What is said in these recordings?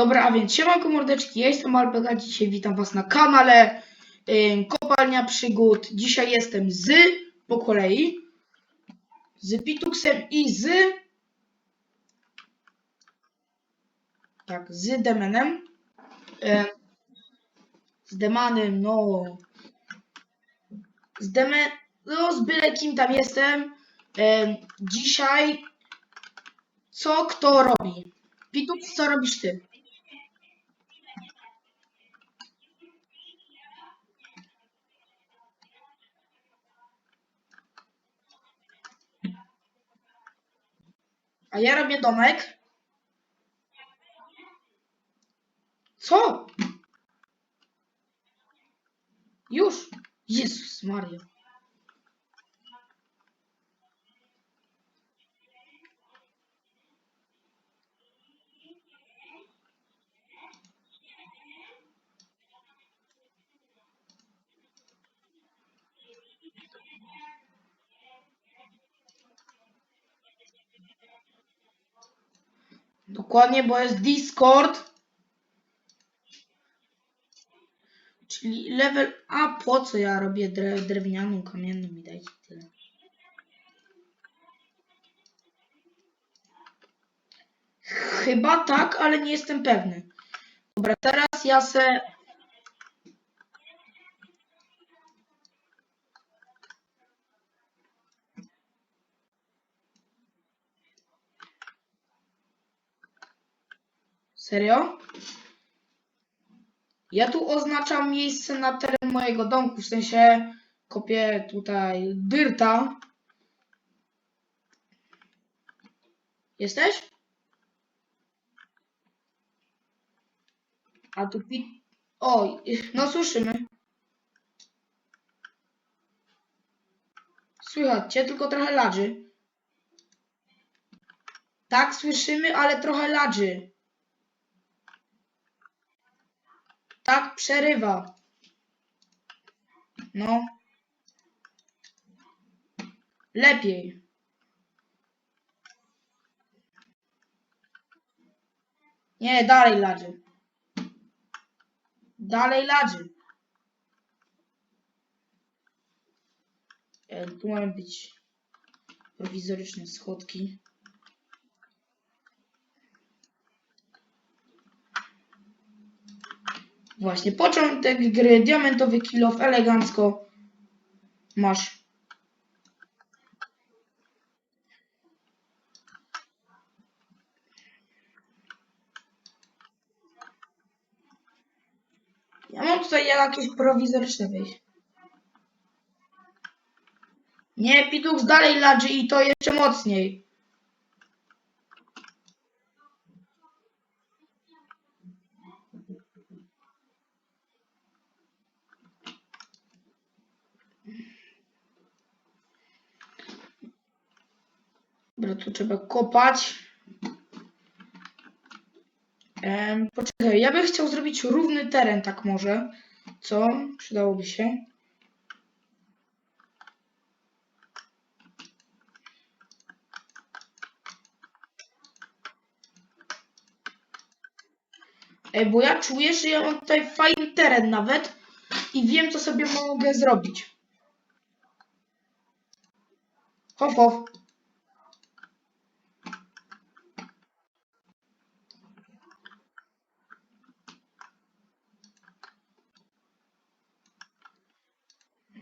Dobra, a więc siemanko mordeczki, ja jestem Albega, dzisiaj witam was na kanale ym, Kopalnia Przygód. Dzisiaj jestem z, po kolei, z Pituxem i z, tak, z Demenem. Ym, z Demanem, no, z Demen, no z byle kim tam jestem. Ym, dzisiaj, co kto robi? Pitux, co robisz ty? A ja robię domek. Co? Już? Jezus Maria. Dokładnie, bo jest Discord. Czyli level A, po co ja robię dre, drewnianą, kamienną mi dajcie tyle. Chyba tak, ale nie jestem pewny. Dobra, teraz ja se... Serio? Ja tu oznaczam miejsce na teren mojego domku, w sensie kopię tutaj dyrta. Jesteś? A tu pi... O, no słyszymy. Słychać cię, tylko trochę ladży. Tak, słyszymy, ale trochę ladży. Tak, przerywa. No. Lepiej. Nie, dalej ladzy. Dalej ladzy. E, Tu mają być prowizoryczne schodki. Właśnie, początek gry, diamentowy kilof, elegancko. Masz. Ja mam tutaj jakieś prowizoryczne wejście. Nie, Pitux dalej ladży i to jeszcze mocniej. Dobra, tu trzeba kopać. Em, poczekaj, ja bym chciał zrobić równy teren, tak może. Co? Przydałoby się. Ej, bo ja czuję, że ja mam tutaj fajny teren nawet i wiem, co sobie mogę zrobić. Hof, hof.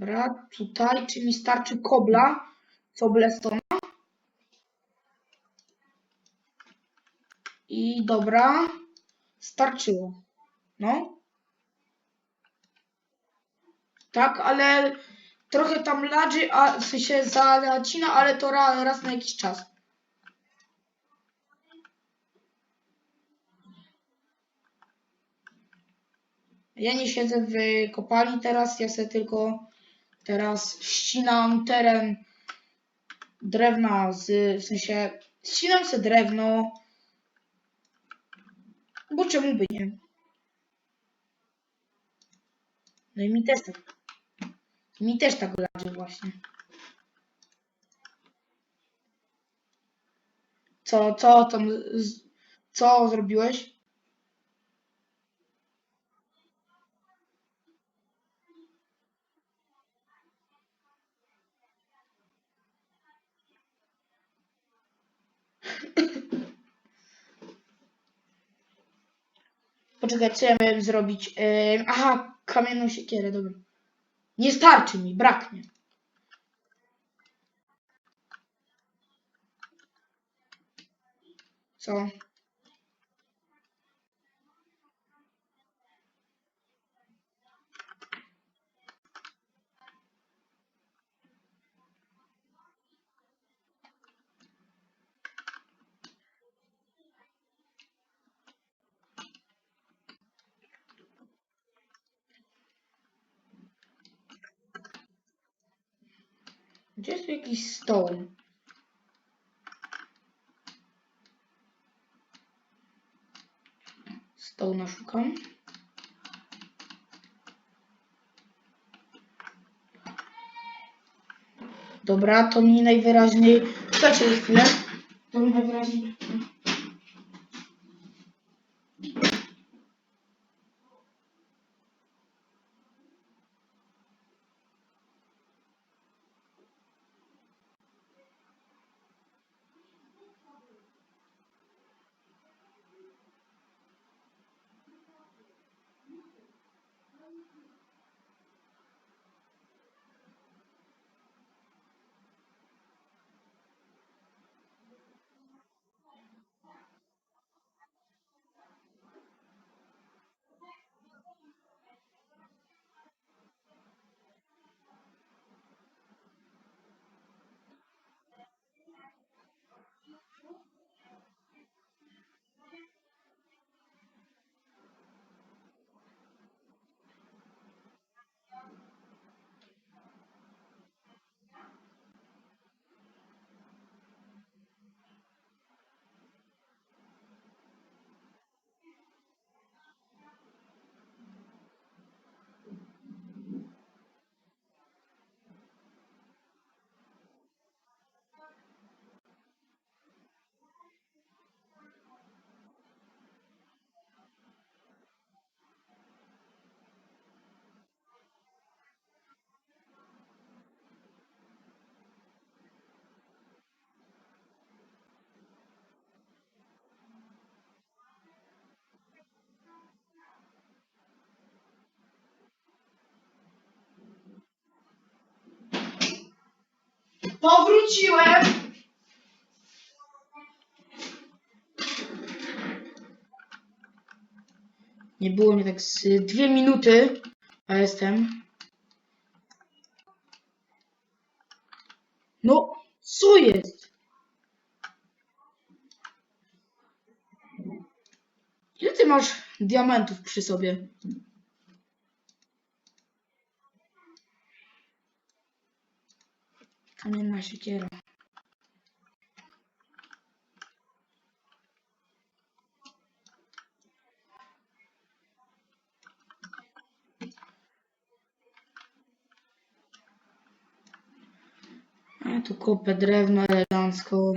Dobra, tutaj, czy mi starczy kobla, coblestona. I dobra, starczyło. No. Tak, ale trochę tam ladży, a sensie zacina, ale to ra, raz na jakiś czas. Ja nie siedzę w kopalni teraz, ja sobie tylko teraz ścinam teren drewna z, w sensie ścinam sobie drewno, bo czemu by nie? No i mi też tak, mi też tak leży właśnie. Co, co tam, co zrobiłeś? Co ja miałem zrobić? Aha, kamienną siekierę, dobra. Nie starczy mi, braknie. Co? Gdzie jest tu jakiś stoł? Stoł naszukam. Dobra, to mi najwyraźniej... Czekajcie chwilę. To mi najwyraźniej... Powróciłem! Nie było mnie tak z dwie minuty, a jestem. No, co jest? Ile ty masz diamentów przy sobie? Kamienna siekiera. A tu kopę drewno elegancko.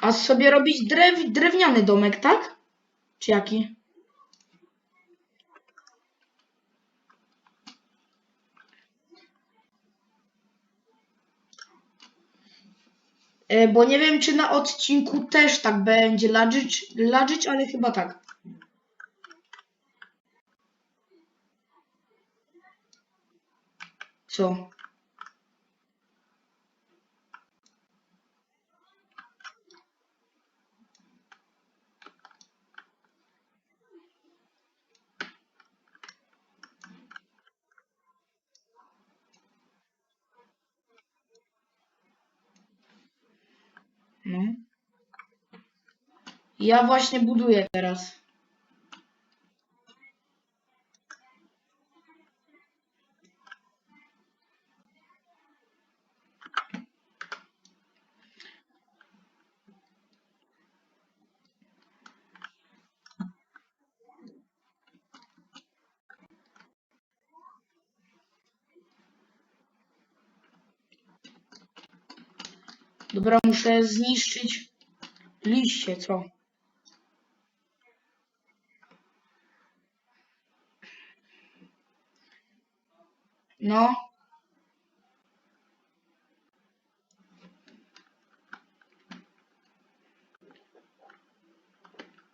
A sobie robić drew, drewniany domek, tak? Czy jaki? E, Bo nie wiem, czy na odcinku też tak będzie ladżyć, ladżyć ale chyba tak. Co? No. Ja właśnie buduję teraz. Dobra, muszę zniszczyć liście, co? No.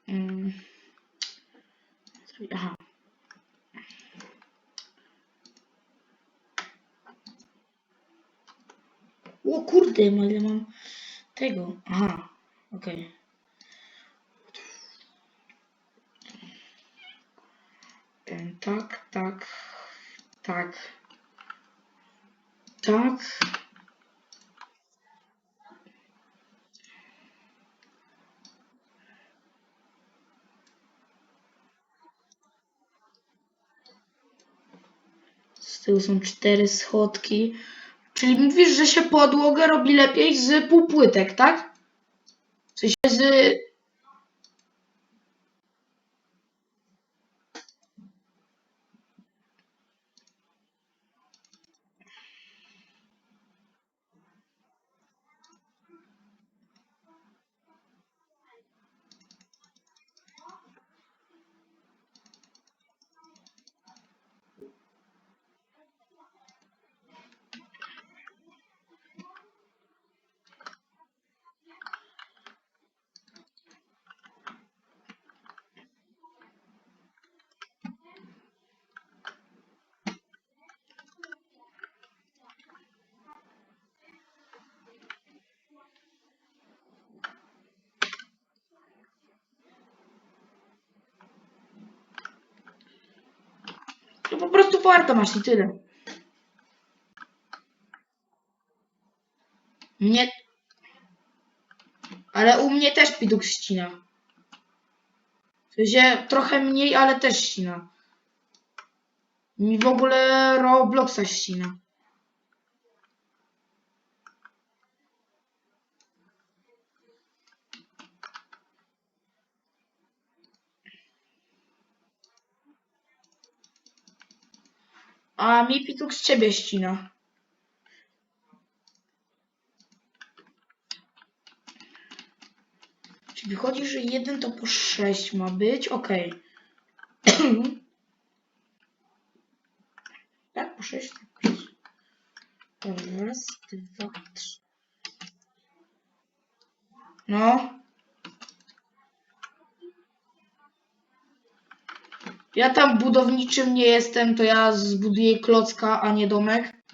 Hum. Ah. O kurde, moje mam tego. Aha, okej. Okay. Z tyłu są cztery schodki. Czyli mówisz, że się podłogę robi lepiej z półpłytek, tak? W sensie z... To po prostu warto masz i tyle. Nie... Ale u mnie też Piduk ścina. W sensie trochę mniej, ale też ścina. Mi w ogóle Robloxa ścina. A mi Pituk z ciebie ścina. Czyli wychodzi, że jeden to po 6 ma być. Okej. tak, po 6. Raz, dwa, trzy. No. Ja tam budowniczym nie jestem, to ja zbuduję klocka, a nie domek.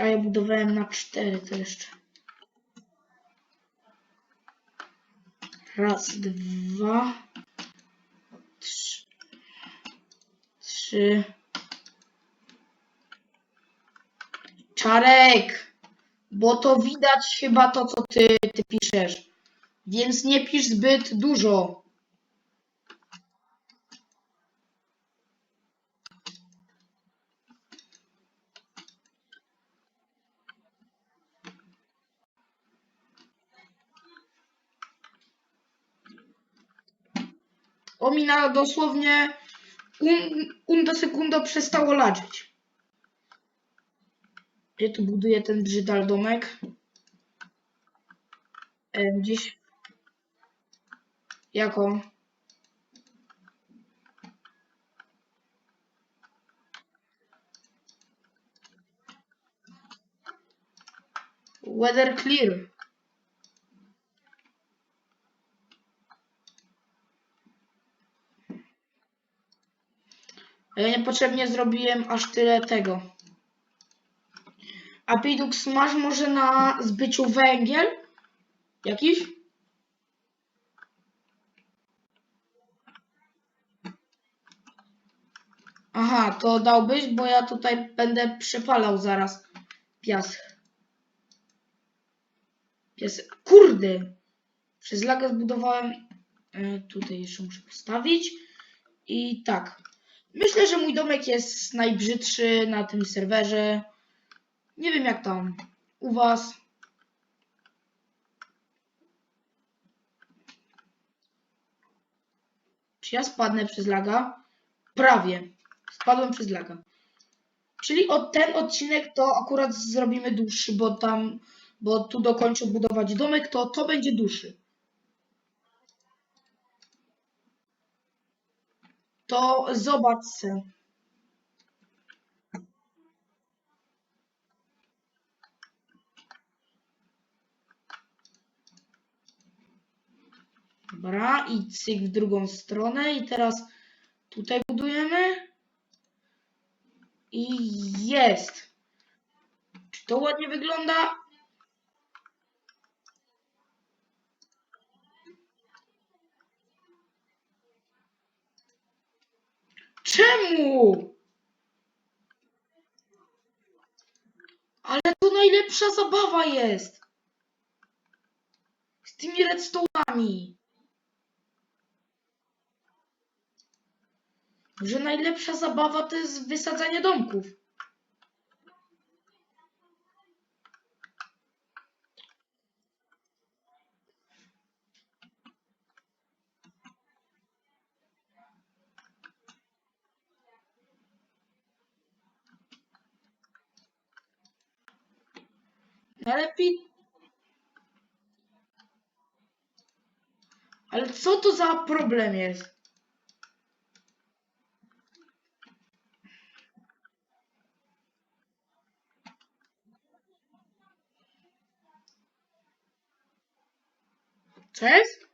A ja budowałem na cztery to jeszcze. Raz, dwa, trzy, trzy. Czarek, bo to widać chyba to, co ty, ty piszesz. Więc nie pisz zbyt dużo. O mi na dosłownie un, un do sekundo przestało laczyć. Gdzie tu buduję ten brzydal domek? Gdzieś. Jako? Weather clear. Ja niepotrzebnie zrobiłem aż tyle tego. A Pidux, masz może na zbyciu węgiel? Jakiś? Aha, to dałbyś, bo ja tutaj będę przepalał zaraz piasek. Piasek. Kurde! Przez lagę zbudowałem. E, tutaj jeszcze muszę postawić. I tak. Myślę, że mój domek jest najbrzydszy na tym serwerze. Nie wiem jak tam u was. Czy ja spadnę przez laga? Prawie. Spadłem przez laga. Czyli od ten odcinek to akurat zrobimy dłuższy, bo tam, bo tu dokończę budować domek, to to będzie dłuższy. To zobacz Dobra, i cyk w drugą stronę i teraz tutaj budujemy. I jest. Czy to ładnie wygląda? Czemu? Ale to najlepsza zabawa jest. Z tymi redstone'ami. Że najlepsza zabawa to jest wysadzanie domków. Najlepiej. Ale co to za problem jest? Jest?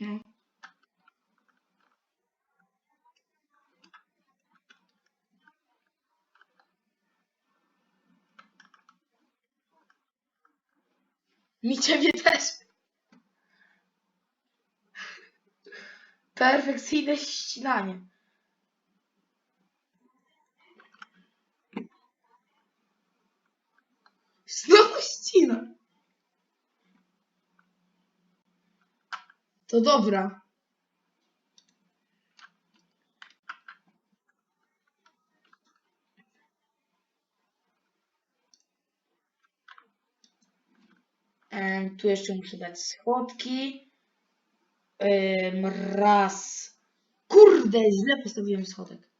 No. Mi ciebie też. Perfekcyjne ścinanie. Znowu ścina. To dobra. Em, tu jeszcze muszę dać schodki. Em, raz. Kurde, źle postawiłem schodek.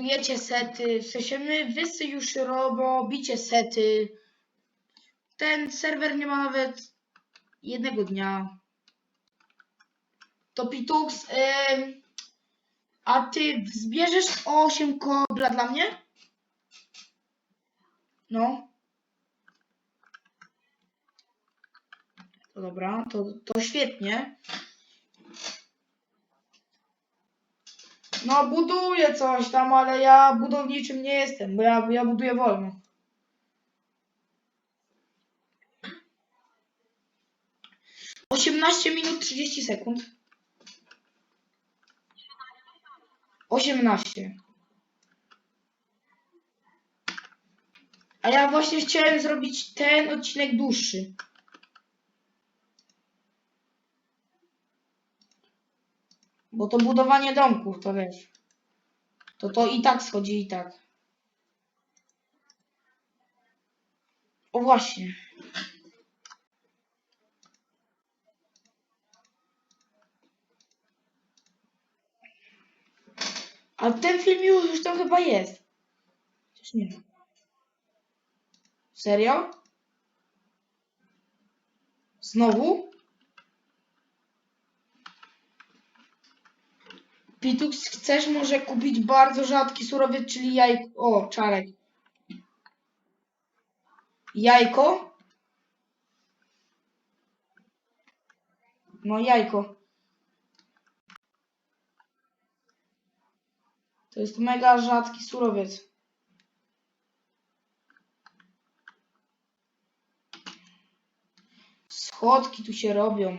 Budujecie sety, w sensie my, wszyscy już robicie sety. Ten serwer nie ma nawet jednego dnia. To Pitux, ym, a ty zbierzesz 8 kobla dla mnie? No. To dobra, to, to świetnie. No buduję coś tam, ale ja budowniczym nie jestem, bo ja, ja buduję wolno. Osiemnaście minut 30 sekund. Osiemnaście. A ja właśnie chciałem zrobić ten odcinek dłuższy. Bo to budowanie domków, to wiesz. To to i tak schodzi i tak. O właśnie. A ten film już, już tam chyba jest. Nie. Serio? Znowu? Pitux, chcesz może kupić bardzo rzadki surowiec, czyli jajko. O, czarek. Jajko? No, jajko. To jest mega rzadki surowiec. Schodki tu się robią.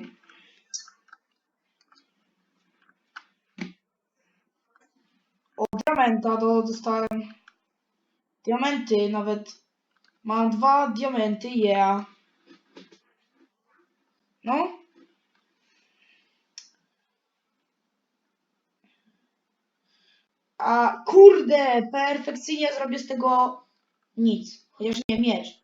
Diamenta to dostałem. Diamenty nawet. Mam dwa diamenty, yeah. No. A kurde, perfekcyjnie zrobię z tego nic. Chociaż nie miecz.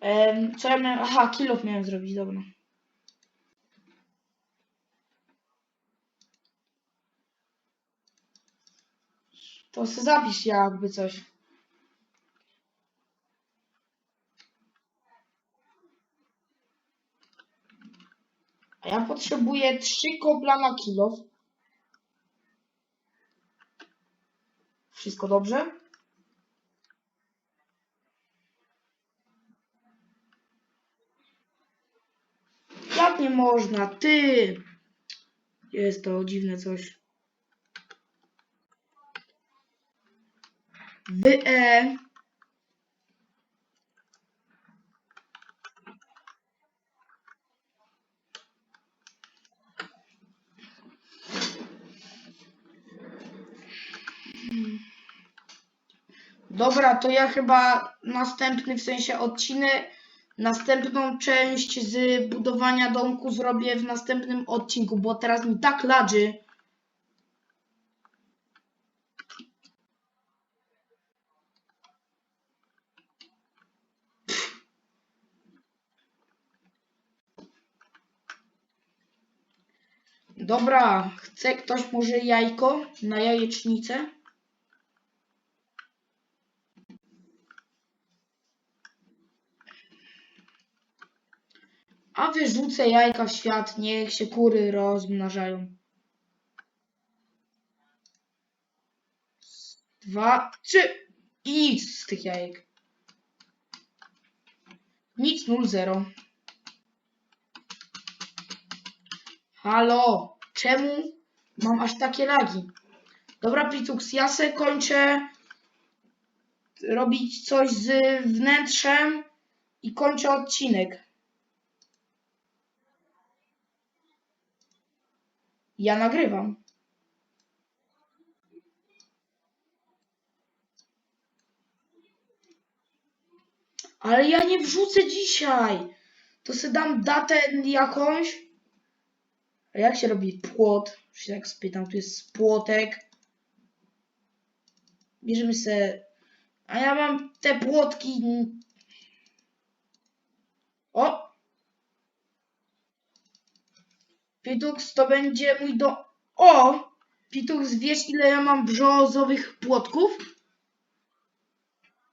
Em, co ja miałem? Aha, kilof miałem zrobić, dobra. To se zapisz jakby coś. A ja potrzebuję trzy kobla na kilof. Wszystko dobrze? Nie można? Ty! Jest to dziwne coś. Wy e. Dobra, to ja chyba następny w sensie odcinek, następną część z budowania domku zrobię w następnym odcinku, bo teraz mi tak ladży. Dobra, chce ktoś może jajko na jajecznicę? A wyrzucę jajka w świat, niech się kury rozmnażają. Dwa, trzy i nic z tych jajek. Nic, nul, zero. Halo, czemu mam aż takie lagi? Dobra, Picux, ja se kończę robić coś z wnętrzem i kończę odcinek. Ja nagrywam. Ale ja nie wrzucę dzisiaj. To sobie dam datę jakąś. A jak się robi płot? Już się tak spytam, tu jest płotek. Bierzemy se. A ja mam te płotki. O! Pitux to będzie mój do. O! Pitux, wiesz ile ja mam brzozowych płotków?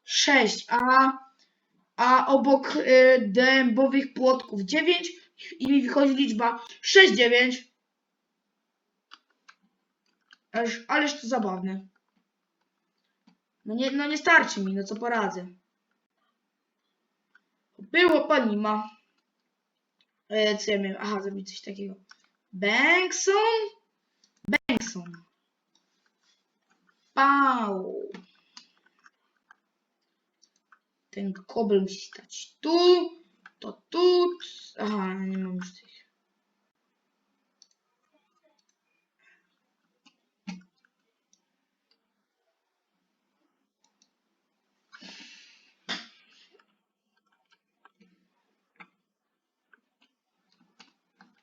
Sześć, a, a obok y, dębowych płotków dziewięć i mi wychodzi liczba 6, 9. Ależ, ależ to zabawne. No nie, no nie starczy mi, no co poradzę. Było pani ma. E, co ja miałem? Aha, zrobić coś takiego. Bankson? Bankson. Pau. Ten kobel musi stać tu, to tu. Aha, nie mam już tych.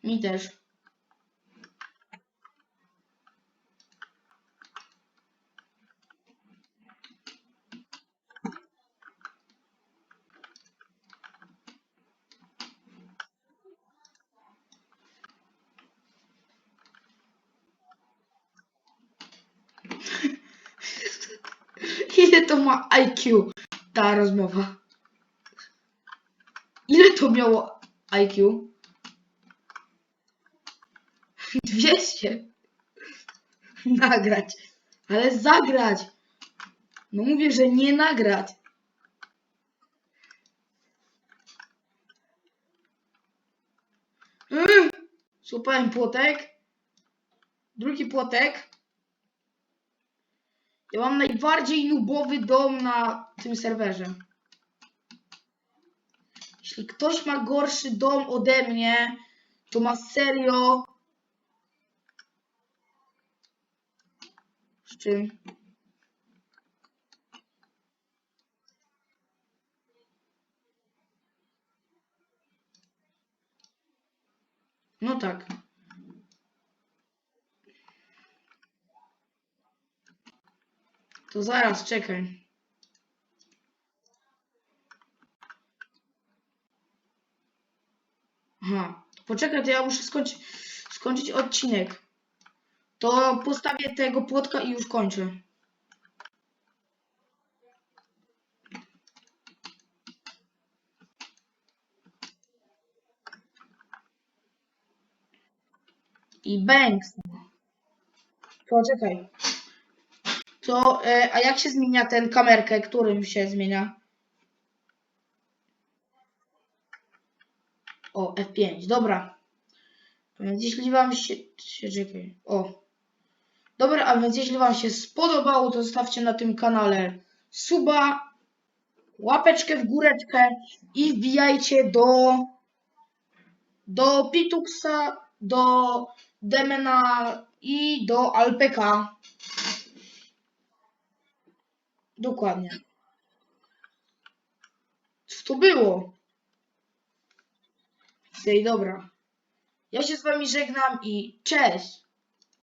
Mi też. Ile to ma IQ ta rozmowa? Ile to miało IQ? 200. Nagrać. Ale zagrać. No mówię, że nie nagrać. Mm. Złapałem płotek. Drugi płotek. Ja mam najbardziej nubowy dom na tym serwerze. Jeśli ktoś ma gorszy dom ode mnie, to ma serio. Z czym? No tak. To zaraz, czekaj. Aha, poczekaj, to ja muszę skończyć, skończyć odcinek. To postawię tego płotka i już kończę. I bangs. Poczekaj. To, e, a jak się zmienia ten kamerkę? Którym się zmienia? O, F5, dobra. Więc jeśli wam się... się czekaj. O. Dobra, a więc jeśli wam się spodobało, to zostawcie na tym kanale suba, łapeczkę w góreczkę i wbijajcie do do Pituxa, do Demena i do Alpeka. Dokładnie. Co to było? Ej, dobra. Ja się z wami żegnam i cześć!